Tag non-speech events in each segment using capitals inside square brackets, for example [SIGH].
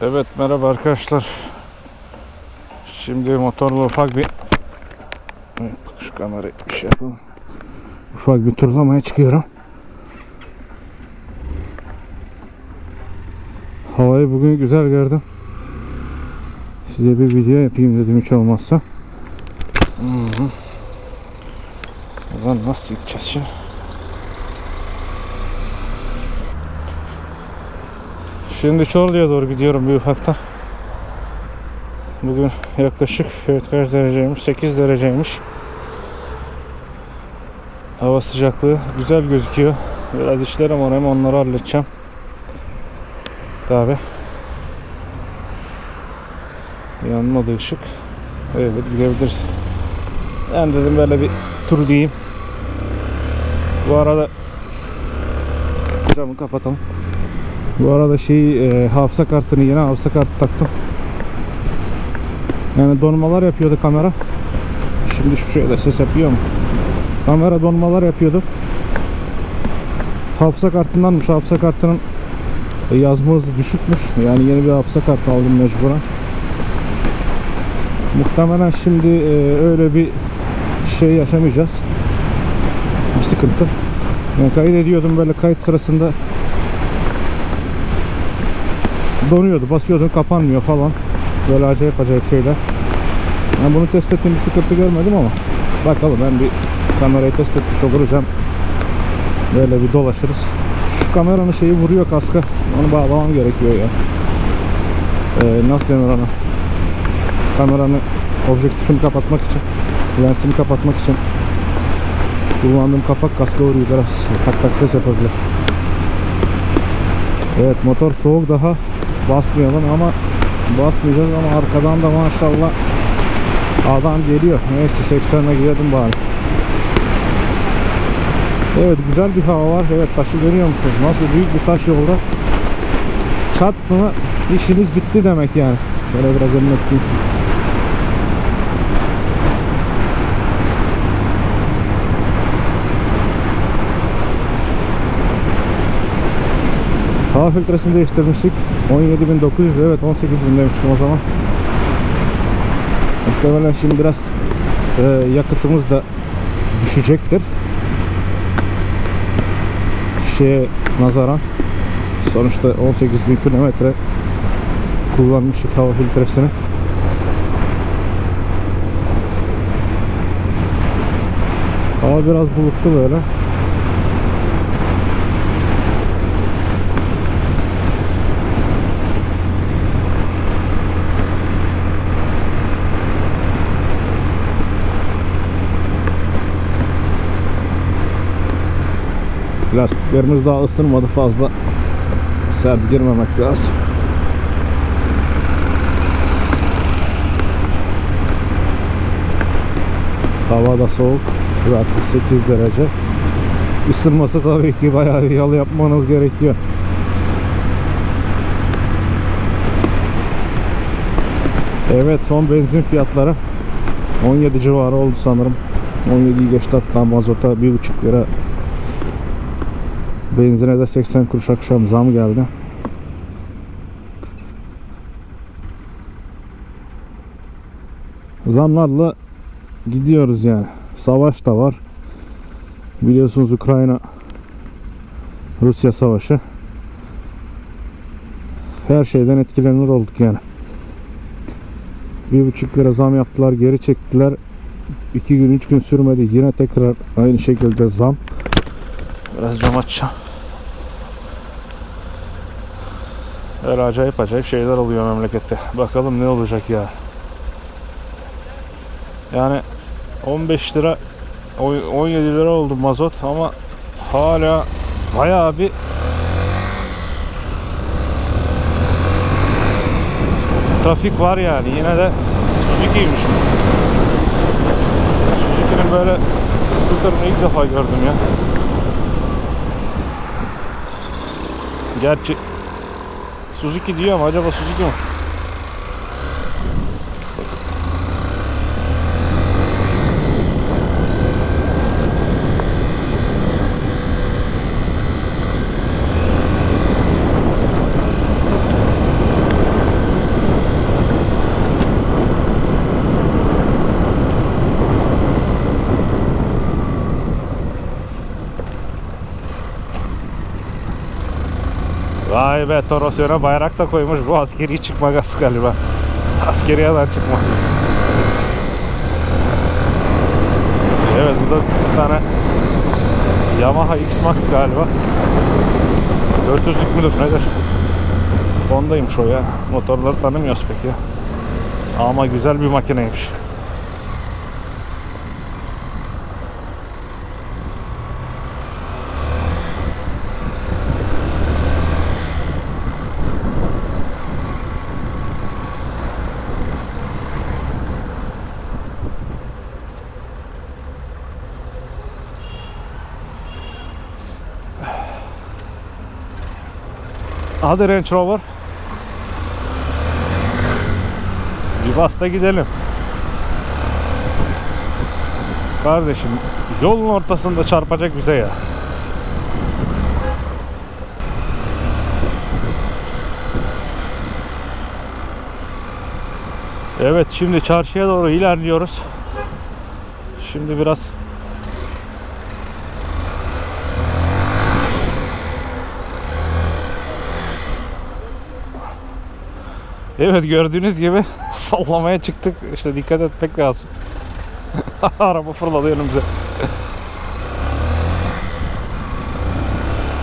Evet merhaba arkadaşlar. Şimdi motorla ufak bir şu kamerayı bir şey yapalım. Ufak bir turlamaya çıkıyorum. Havayı bugün güzel gördüm. Size bir video yapayım dedim hiç olmazsa. Hı hı. Ulan nasıl gideceğiz şimdi? Şimdi Çorlu'ya doğru gidiyorum bir ufaktan. Bugün yaklaşık evet kaç dereceymiş? 8 dereceymiş. Hava sıcaklığı güzel gözüküyor. Biraz işlerim var hem onları halledeceğim. Tabi. Yanmadı ışık. Evet gidebiliriz. Ben dedim böyle bir tur diyeyim. Bu arada camı kapatalım. Bu arada şey e, hafıza kartını yine hafıza kartı taktım. Yani donmalar yapıyordu kamera. Şimdi şuraya da ses yapıyor mu? Kamera donmalar yapıyordu. Hafıza kartındanmış. Hafıza kartının e, yazma hızı düşükmüş. Yani yeni bir hafıza kartı aldım mecburen. Muhtemelen şimdi e, öyle bir şey yaşamayacağız. Bir sıkıntı. Yani kaydediyordum böyle kayıt sırasında donuyordu. Basıyordun kapanmıyor falan. Böyle acayip acayip şeyler. Ben bunu test ettiğim bir sıkıntı görmedim ama bakalım ben bir kamerayı test etmiş oluruz hem böyle bir dolaşırız. Şu kameranın şeyi vuruyor kaska. Onu bağlamam gerekiyor ya. Ee, nasıl denir ona? Kameranın objektifini kapatmak için, lensini kapatmak için kullandığım kapak kaska vuruyor biraz tak tak ses yapabilir. Evet motor soğuk daha basmayalım ama basmayacağız ama arkadan da maşallah adam geliyor. Neyse 80'e gidelim bari. Evet güzel bir hava var. Evet taşı görüyor musunuz? Nasıl büyük bir taş yolda. Çat mı işiniz bitti demek yani. Şöyle biraz eline filtresini değiştirmiştik. 17.900 evet 18.000 demiştim o zaman. Muhtemelen şimdi biraz e, yakıtımız da düşecektir. Şeye nazaran sonuçta 18.000 kilometre kullanmıştık hava filtresini. Hava biraz bulutlu böyle. Lastiklerimiz daha ısınmadı fazla sert girmemek lazım. Hava da soğuk. Zaten 8 derece. Isınması tabii ki bayağı bir yol yapmanız gerekiyor. Evet son benzin fiyatları 17 civarı oldu sanırım. 17'yi geçti hatta mazota 1,5 lira Benzine de 80 kuruş akşam zam geldi. Zamlarla gidiyoruz yani. Savaş da var. Biliyorsunuz Ukrayna Rusya savaşı. Her şeyden etkilenir olduk yani. Bir buçuk lira zam yaptılar, geri çektiler. İki gün, üç gün sürmedi. Yine tekrar aynı şekilde zam. Biraz cam açacağım. Öyle acayip acayip şeyler oluyor memlekette. Bakalım ne olacak ya. Yani 15 lira 17 lira oldu mazot ama hala bayağı bir trafik var yani. Yine de Suzuki'ymiş. Suzuki'nin böyle scooter'ını ilk defa gördüm ya. Gerçi Suzuki diyor ama acaba Suzuki mi? Be Torosyo'na bayrak da koymuş. Bu askeri çıkma gaz galiba. Askeriyeden çıkma. Evet bu da bir tane Yamaha X-Max galiba. 400'lük müdür nedir? Honda'ymış o ya. Motorları tanımıyoruz pek ya. Ama güzel bir makineymiş. Hadi Range Rover. Bir bas da gidelim. Kardeşim yolun ortasında çarpacak bize ya. Evet şimdi çarşıya doğru ilerliyoruz. Şimdi biraz Evet gördüğünüz gibi [LAUGHS] sallamaya çıktık. İşte dikkat etmek lazım. [LAUGHS] Araba fırladı önümüze.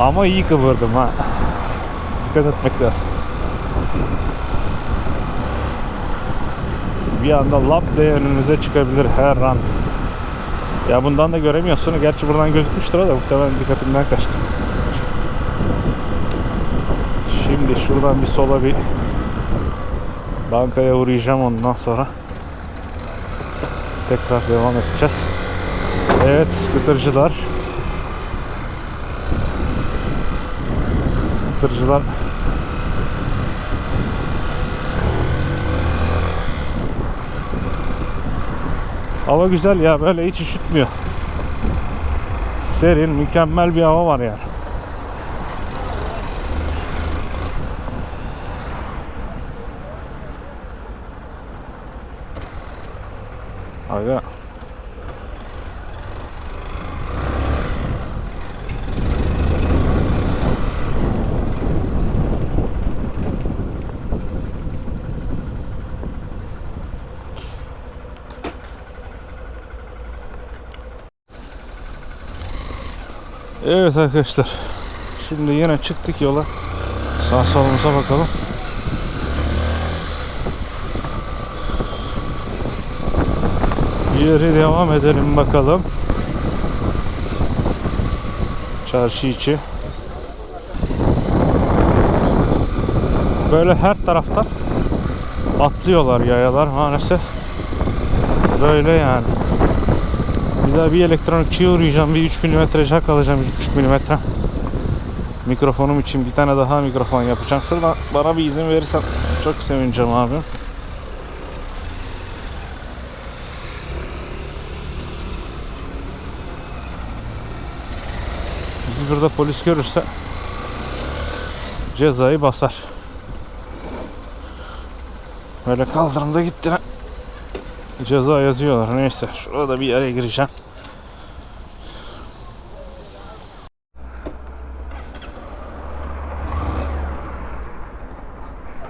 Ama iyi kıvırdım ha. Dikkat etmek lazım. Bir anda lap diye önünüze çıkabilir her an. Ya bundan da göremiyorsun. Gerçi buradan gözükmüştür da muhtemelen dikkatimden kaçtı. Şimdi şuradan bir sola bir Bankaya uğrayacağım ondan sonra. Tekrar devam edeceğiz. Evet, scootercılar. Scootercılar. Hava güzel ya, böyle hiç üşütmüyor. Serin, mükemmel bir hava var yani. Evet arkadaşlar. Şimdi yine çıktık yola. Sağ solumuza bakalım. Yürü devam edelim bakalım. Çarşı içi. Böyle her taraftan atlıyorlar yayalar maalesef. Böyle yani. Bir daha bir elektronikçiye uğrayacağım. Bir 3 mm jack alacağım. 3,5 mm. Mikrofonum için bir tane daha mikrofon yapacağım. Şuradan bana bir izin verirsen çok sevineceğim abi. Bizi burada polis görürse cezayı basar. Böyle kaldırımda gittiler. Ceza yazıyorlar. Neyse. Şurada bir yere gireceğim.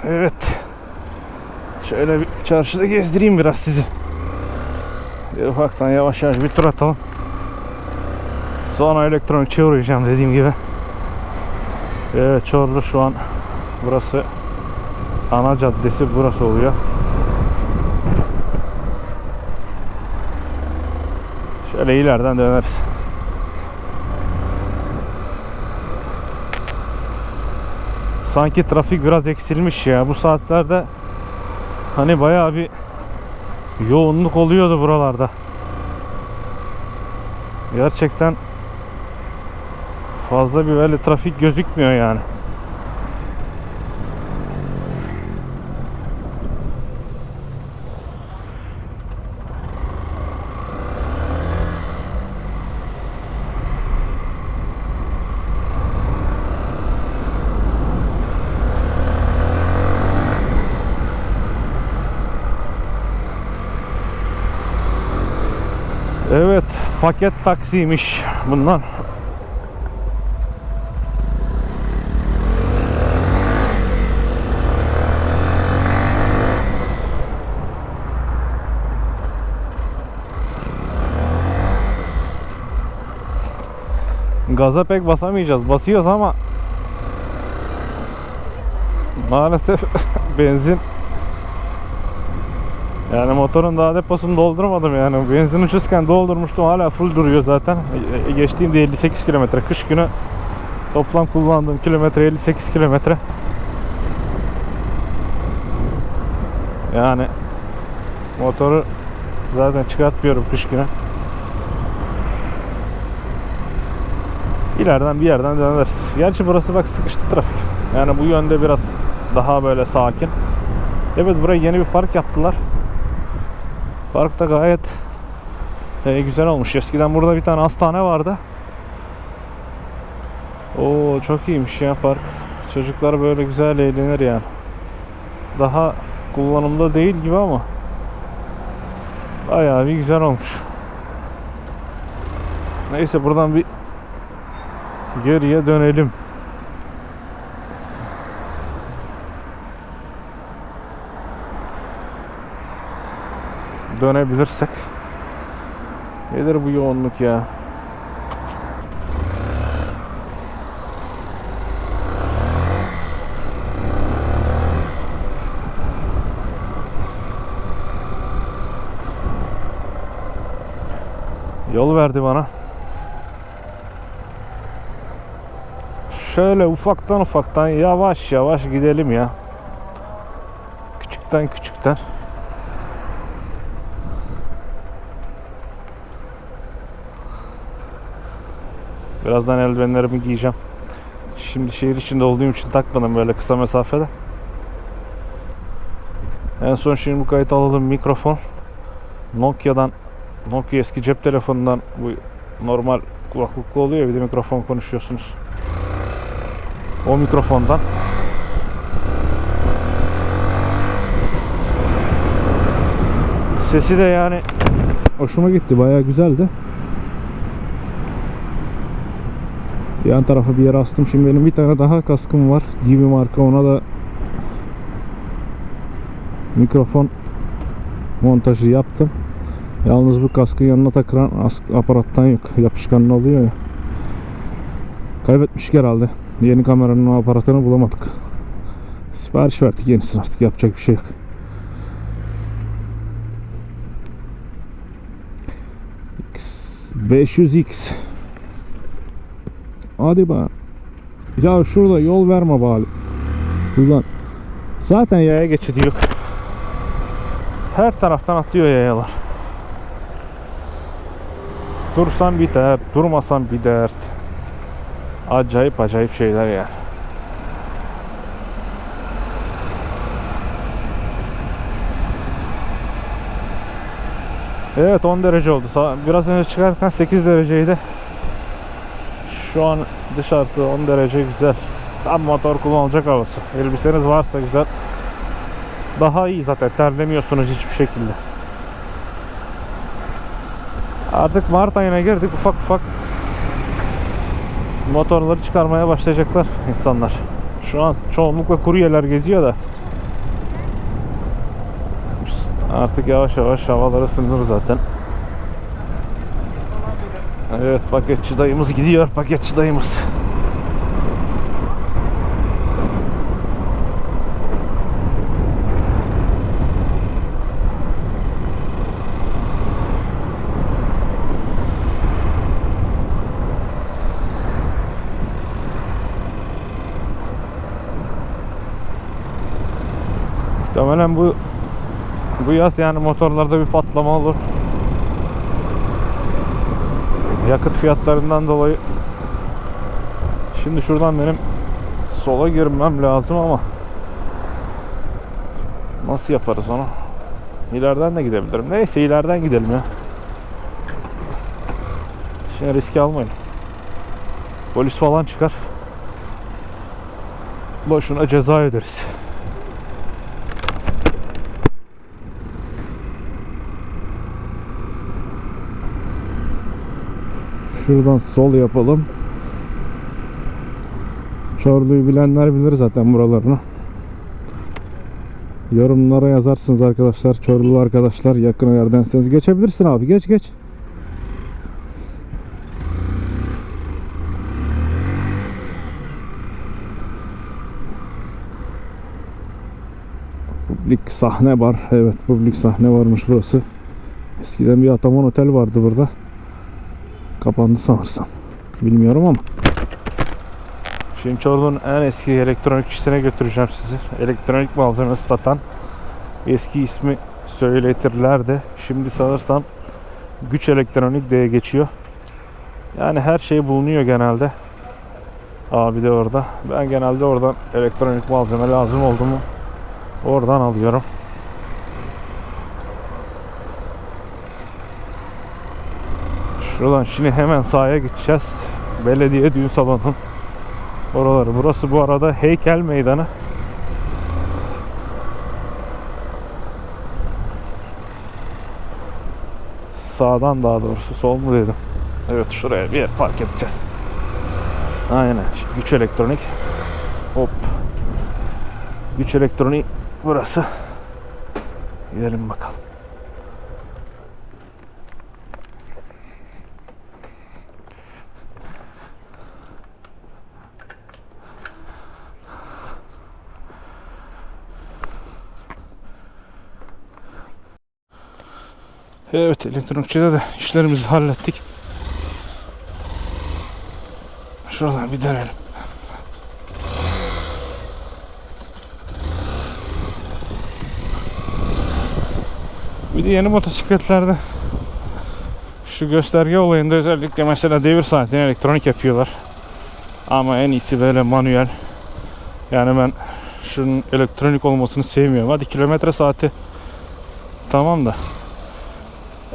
Evet. Şöyle bir çarşıda gezdireyim biraz sizi. Bir ufaktan yavaş yavaş bir tur atalım. Sonra elektronikçiye uğrayacağım dediğim gibi. Evet Çorlu şu an burası ana caddesi burası oluyor. Şöyle ileriden döneriz. Sanki trafik biraz eksilmiş ya. Bu saatlerde hani bayağı bir yoğunluk oluyordu buralarda. Gerçekten fazla bir böyle trafik gözükmüyor yani. Evet paket taksiymiş bunlar. Gaza pek basamayacağız. Basıyoruz ama maalesef [LAUGHS] benzin yani motorun daha deposunu doldurmadım yani. Benzin ucuzken doldurmuştum. Hala full duruyor zaten. E, e, Geçtiğimde 58 kilometre. Kış günü toplam kullandığım kilometre 58 kilometre. Yani motoru zaten çıkartmıyorum kış günü. İleriden bir yerden döneriz. Gerçi burası bak sıkıştı trafik. Yani bu yönde biraz daha böyle sakin. Evet buraya yeni bir park yaptılar. Park da gayet e, güzel olmuş. Eskiden burada bir tane hastane vardı. Oo çok iyiymiş ya park. Çocuklar böyle güzel eğlenir yani. Daha kullanımda değil gibi ama bayağı bir güzel olmuş. Neyse buradan bir geriye dönelim. Dönebilirsek. Nedir bu yoğunluk ya? Yol verdi bana. Şöyle ufaktan ufaktan yavaş yavaş gidelim ya. Küçükten küçükten. Birazdan eldivenlerimi giyeceğim. Şimdi şehir içinde olduğum için takmadım böyle kısa mesafede. En son şimdi bu kayıt aldığım mikrofon Nokia'dan Nokia eski cep telefonundan bu normal kulaklıklı oluyor bir de mikrofon konuşuyorsunuz. O mikrofondan. Sesi de yani hoşuma gitti. Bayağı güzeldi. Yan tarafa bir yere astım. Şimdi benim bir tane daha kaskım var. Gibi marka. Ona da mikrofon montajı yaptım. Yalnız bu kaskın yanına takılan aparattan yok. Yapışkanlı oluyor ya. Kaybetmiştik herhalde. Yeni kameranın aparatını bulamadık. Sipariş verdik yenisini artık yapacak bir şey yok. X 500X Hadi be. Ya şurada yol verme bari. Ulan. Zaten yaya geçidi yok. Her taraftan atlıyor yayalar. Dursan bir dert, durmasan bir dert. Acayip acayip şeyler ya. Evet 10 derece oldu. Biraz önce çıkarken 8 dereceydi. Şu an dışarısı 10 derece güzel. Tam motor kullanılacak havası. Elbiseniz varsa güzel. Daha iyi zaten terlemiyorsunuz hiçbir şekilde. Artık Mart ayına girdik ufak ufak motorları çıkarmaya başlayacaklar insanlar. Şu an çoğunlukla kuryeler geziyor da artık yavaş yavaş havalar ısınır zaten. Evet paketçi dayımız gidiyor paketçi dayımız. Muhtemelen bu bu yaz yani motorlarda bir patlama olur. Yakıt fiyatlarından dolayı Şimdi şuradan benim sola girmem lazım ama nasıl yaparız onu? İleriden de gidebilirim. Neyse ileriden gidelim ya. Şimdi riske almayın. Polis falan çıkar. Boşuna ceza öderiz. Şuradan sol yapalım. Çorlu'yu bilenler bilir zaten buralarını. Yorumlara yazarsınız arkadaşlar. Çorlu arkadaşlar yakın yerdenseniz geçebilirsin abi. Geç geç. Publik sahne var. Evet publik sahne varmış burası. Eskiden bir Ataman Otel vardı burada. Kapandı sanırsam. Bilmiyorum ama. Şimdi Çorlu'nun en eski elektronikçisine götüreceğim sizi. Elektronik malzemesi satan eski ismi söyletirler de şimdi sanırsam güç elektronik diye geçiyor. Yani her şey bulunuyor genelde. Abi de orada. Ben genelde oradan elektronik malzeme lazım oldu mu oradan alıyorum. Şuradan şimdi hemen sahaya gideceğiz. Belediye düğün salonu. Oraları. Burası bu arada heykel meydanı. Sağdan daha doğrusu sol mu dedim. Evet şuraya bir yer park edeceğiz. Aynen. Güç elektronik. Hop. Güç elektronik burası. Gidelim bakalım. Evet elektronikçide de işlerimizi hallettik. Şuradan bir dönelim. Bir de yeni motosikletlerde şu gösterge olayında özellikle mesela devir saatini elektronik yapıyorlar. Ama en iyisi böyle manuel. Yani ben şunun elektronik olmasını sevmiyorum. Hadi kilometre saati tamam da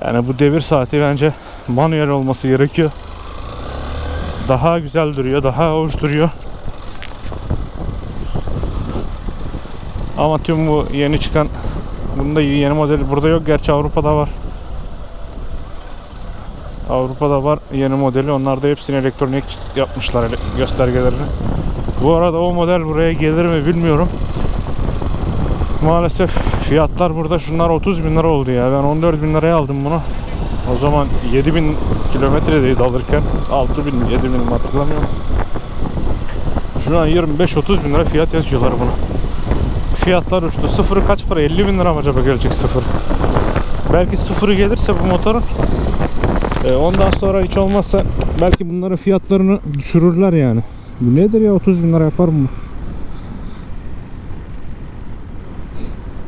yani bu devir saati bence manuel olması gerekiyor. Daha güzel duruyor, daha hoş duruyor. Ama tüm bu yeni çıkan bunda yeni model burada yok gerçi Avrupa'da var. Avrupa'da var yeni modeli. Onlar da hepsini elektronik yapmışlar ele- göstergelerini. Bu arada o model buraya gelir mi bilmiyorum. Maalesef fiyatlar burada şunlar 30 bin lira oldu ya. Ben 14 bin liraya aldım bunu. O zaman 7 bin kilometredeydi alırken. 6 bin, 7 bin hatırlamıyorum. Şu an 25-30 bin lira fiyat yazıyorlar buna. Fiyatlar uçtu. Sıfırı kaç para? 50 bin lira mı acaba gelecek sıfır? Belki sıfırı gelirse bu motorun e, ondan sonra hiç olmazsa belki bunların fiyatlarını düşürürler yani. Bu nedir ya 30 bin lira yapar mı?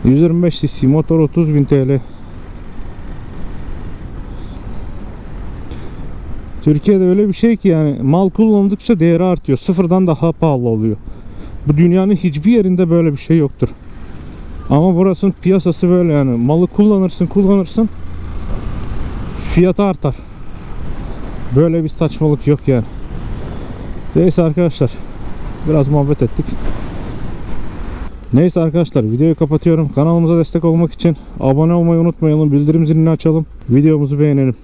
125 cc motor 30 bin TL. Türkiye'de öyle bir şey ki yani mal kullanıldıkça değeri artıyor. Sıfırdan daha pahalı oluyor. Bu dünyanın hiçbir yerinde böyle bir şey yoktur. Ama burasının piyasası böyle yani. Malı kullanırsın kullanırsın. Fiyatı artar. Böyle bir saçmalık yok yani. Neyse arkadaşlar. Biraz muhabbet ettik. Neyse arkadaşlar videoyu kapatıyorum. Kanalımıza destek olmak için abone olmayı unutmayalım. Bildirim zilini açalım. Videomuzu beğenelim.